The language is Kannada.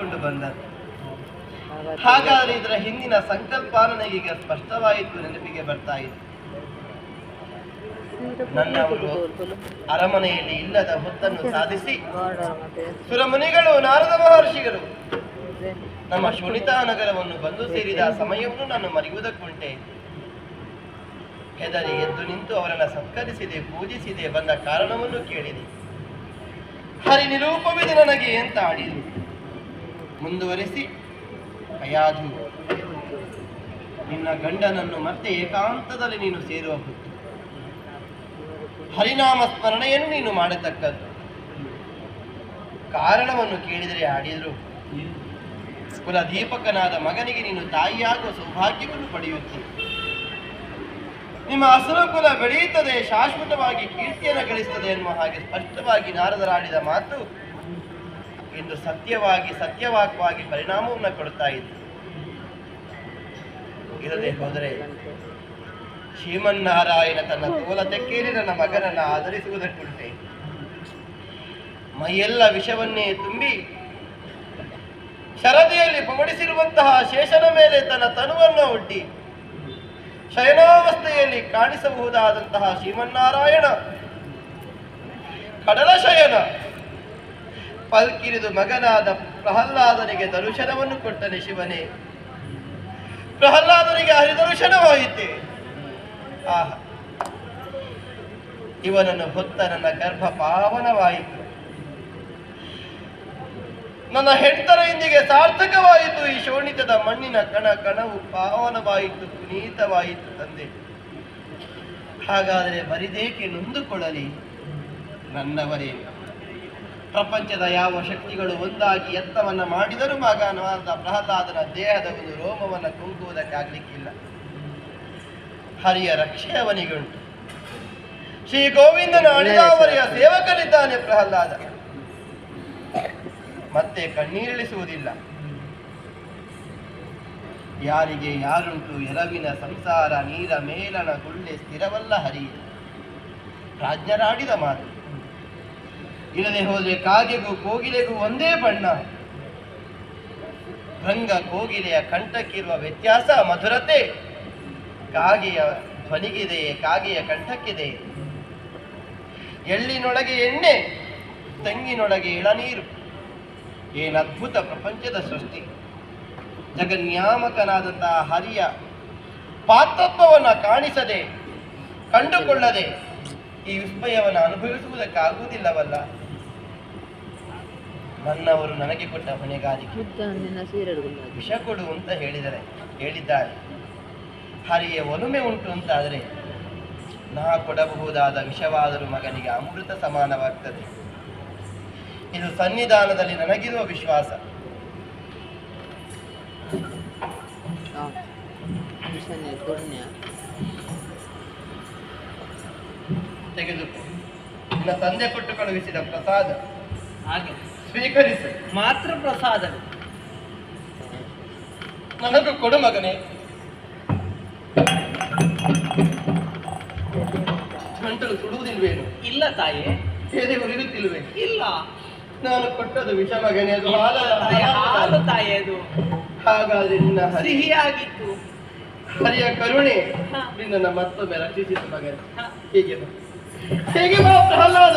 ನಡೆಸಿಕೊಂಡು ಬಂದದ್ದು ಹಾಗಾದ್ರೆ ಇದರ ಹಿಂದಿನ ಸಂಕಲ್ಪ ನನಗೀಗ ಸ್ಪಷ್ಟವಾಯಿತು ನೆನಪಿಗೆ ಬರ್ತಾ ಇದೆ. ನನ್ನವರು ಅರಮನೆಯಲ್ಲಿ ಇಲ್ಲದ ಹೊತ್ತನ್ನು ಸಾಧಿಸಿ ಸುರಮುನಿಗಳು, ನಾರದ ಮಹರ್ಷಿಗಳು, ನಮ್ಮ ಶೋಣಿತಾ ನಗರವನ್ನು ಬಂದು ಸೇರಿದ ಸಮಯವನ್ನು ನಾನು ಮರೆಯುವುದಕ್ಕುಂಟೆ. ಹೆದರಿ ಎದ್ದು ನಿಂತು ಅವರನ್ನು ಸತ್ಕರಿಸಿದೆ, ಪೂಜಿಸಿದೆ, ಬಂದ ಕಾರಣವನ್ನು ಕೇಳಿದೆ. ಹರಿ ನಿರೂಪವಿದೆ ನನಗೆ ಅಂತ ಆಡಿದರು. ಮುಂದುವರಿಸಿ ಅಯಾಧು ನಿನ್ನ ಗಂಡನನ್ನು ಮತ್ತೆ ಏಕಾಂತದಲ್ಲಿ ನೀನು ಸೇರುವ ಹೊತ್ತು. ಹರಿನಾಮ ಸ್ಮರಣೆಯನ್ನು ನೀನು ಮಾಡತಕ್ಕದ್ದು. ಕಾರಣವನ್ನು ಕೇಳಿದರೆ ಆಡಿದರು. ಕುಲ ದೀಪಕನಾದ ಮಗನಿಗೆ ನೀನು ತಾಯಿಯಾಗುವ ಸೌಭಾಗ್ಯವನ್ನು ಪಡೆಯುತ್ತಿ. ನಿಮ್ಮ ಹಸಿರು ಕುಲ ಬೆಳೆಯುತ್ತದೆ, ಶಾಶ್ವತವಾಗಿ ಕೀರ್ತಿಯನ್ನು ಗಳಿಸುತ್ತದೆ ಎನ್ನುವ ಹಾಗೆ ಸ್ಪಷ್ಟವಾಗಿ ನಾರದರಾಡಿದ ಮಾತು ಇಂದು ಸತ್ಯವಾಗಿ, ಸತ್ಯವಾಕ್ವಾಗಿ ಪರಿಣಾಮವನ್ನು ಕೊಡ್ತಾ ಇದೆ ಇರದೆ ಹೋದರೆ ಶ್ರೀಮನ್ನಾರಾಯಣ ತನ್ನ ತೋಲತೆ ಕೇಳಿ ನನ್ನ ಮಗನನ್ನು ಆಧರಿಸುವುದಕ್ಕುಂಟೆ. ಮೈಯೆಲ್ಲ ವಿಷವನ್ನೇ ತುಂಬಿ ಶರದಿಯಲ್ಲಿ ಪವಡಿಸಿರುವಂತಹ ಶೇಷನ ಮೇಲೆ ತನ್ನ ತನುವನ್ನು ಒಡ್ಡಿ ಶಯನಾವಸ್ಥೆಯಲ್ಲಿ ಕಾಣಿಸಬಹುದಾದಂತಹ ಶ್ರೀಮನ್ನಾರಾಯಣ ಕಡಲ ಶಯನ ಪಲ್ಕಿರಿದು ಮಗನಾದ ಪ್ರಹ್ಲಾದನಿಗೆ ದರ್ಶನವನ್ನು ಕೊಟ್ಟನೆ ಶಿವನೇ. ಪ್ರಹ್ಲಾದನಿಗೆ ಹರಿದರ್ಶನವಾಯಿತೆ ಆಹ. ಇವನನ್ನು ಹೊತ್ತ ನನ್ನ ಗರ್ಭ ಪಾವನವಾಯಿತು. ನನ್ನ ಹೆಂಡತರ ಇಂದಿಗೆ ಸಾರ್ಥಕವಾಯಿತು. ಈ ಶೋಣಿತದ ಮಣ್ಣಿನ ಕಣ ಕಣವು ಪಾವನವಾಯಿತು, ಪುನೀತವಾಯಿತು ತಂದೆ. ಹಾಗಾದರೆ ಬರಿದೇಕೆ ನೊಂದುಕೊಳ್ಳಲಿ? ನನ್ನವರೇ. ಪ್ರಪಂಚದ ಯಾವ ಶಕ್ತಿಗಳು ಒಂದಾಗಿ ಎತ್ತವನ್ನ ಮಾಡಿದರೂ ಮಗನವಾದ ಪ್ರಹ್ಲಾದನ ದೇಹದ ಒಂದು ರೋಮವನ್ನು ಕುಂಕುವುದಕ್ಕಾಗಲಿಕ್ಕಿಲ್ಲ ಹರಿಯ ರಕ್ಷೆ ಅವನಿಗುಂಟು. ಶ್ರೀ ಗೋವಿಂದನ ಅಣಿದಾವರಿಯ ಸೇವಕನಿದ್ದಾನೆ ಪ್ರಹ್ಲಾದ. ಮತ್ತೆ ಕಣ್ಣೀರಿಳಿಸುವುದಿಲ್ಲ. ಯಾರಿಗೆ ಯಾರುಂಟು ಎರವಿನ ಸಂಸಾರ ನೀರ ಮೇಲನ ಗುಳ್ಳೆ ಸ್ಥಿರವಲ್ಲ ಹರಿ. ರಾಜ್ಞರಾಡಿದ ಮಾತು. ಇಲ್ಲದೆ ಹೋದರೆ ಕಾಗೆಗೂ ಕೋಗಿಲೆಗೂ ಒಂದೇ ಬಣ್ಣ. ಭಂಗ ಕೋಗಿಲೆಯ ಕಂಠಕ್ಕಿರುವ ವ್ಯತ್ಯಾಸ ಮಧುರತೆ. ಕಾಗೆಯ ಧ್ವನಿಗಿದೆಯೇ, ಕಾಗೆಯ ಕಂಠಕ್ಕಿದೆ ಎಳ್ಳಿನೊಳಗೆ ಎಣ್ಣೆ, ತೆಂಗಿನೊಳಗೆ ಇಳನೀರು ಏನದ್ಭುತ ಪ್ರಪಂಚದ ಸೃಷ್ಟಿ. ಜಗನ್ಯಾಮಕನಾದಂತಹ ಹರಿಯ ಪಾತ್ರತ್ವವನ್ನು ಕಾಣಿಸದೆ, ಕಂಡುಕೊಳ್ಳದೆ ಈ ವಿಸ್ಮಯವನ್ನು ಅನುಭವಿಸುವುದಕ್ಕಾಗುವುದಿಲ್ಲವಲ್ಲ. ನನ್ನವರು ನನಗೆ ಕೊಟ್ಟ ಹೊಣೆಗಾರಿಕೆ. ವಿಷ ಕೊಡು ಅಂತ ಹೇಳಿದರೆ ಹೇಳಿದ್ದಾರೆ. ಹರಿಯ ಒಲುಮೆ ಉಂಟು ಅಂತಾದರೆ ನಾ ಕೊಡಬಹುದಾದ ವಿಷವಾದರೂ ಮಗನಿಗೆ ಅಮೃತ ಸಮಾನವಾಗ್ತದೆ. ಇದು ಸನ್ನಿಧಾನದಲ್ಲಿ ನನಗಿರುವ ವಿಶ್ವಾಸ. ತೆಗೆದುಕೋ. ನಿನ್ನ ತಂದೆ ಕೊಟ್ಟು ಕಳುಹಿಸಿದ ಪ್ರಸಾದ. ಹಾಗೆ. ಸ್ವೀಕರಿಸು. ಮಾತ್ರ ಪ್ರಸಾದ ನನಗೂ ಕೊಡು ಮಗನೇ. ಗಂಟಲು ಸುಡುವುದಿಲ್ವೇನು ಇಲ್ಲ ತಾಯಿ. ಎದೆ ಉರಿಯುತ್ತಿಲ್ವೇ? ಇಲ್ಲ. ನಾನು ಕೊಟ್ಟದು ವಿಷ ಮಗನೇ ಅದು ಹಾಲು. ತಾಯಿ ಅದು. ಹಾಗಾದ್ರೆ ನಿನ್ನ ಸಿಹಿಯಾಗಿತ್ತು. ಹರಿಯ ಕರುಣೆ ನಿನ್ನ ಮತ್ತೊಮ್ಮೆ ರಕ್ಷಿಸಿದ ಮಗನೇ. ಹೇಗೆ ಹೀಗೆ ಬಾ ಪ್ರಹ್ಲಾದ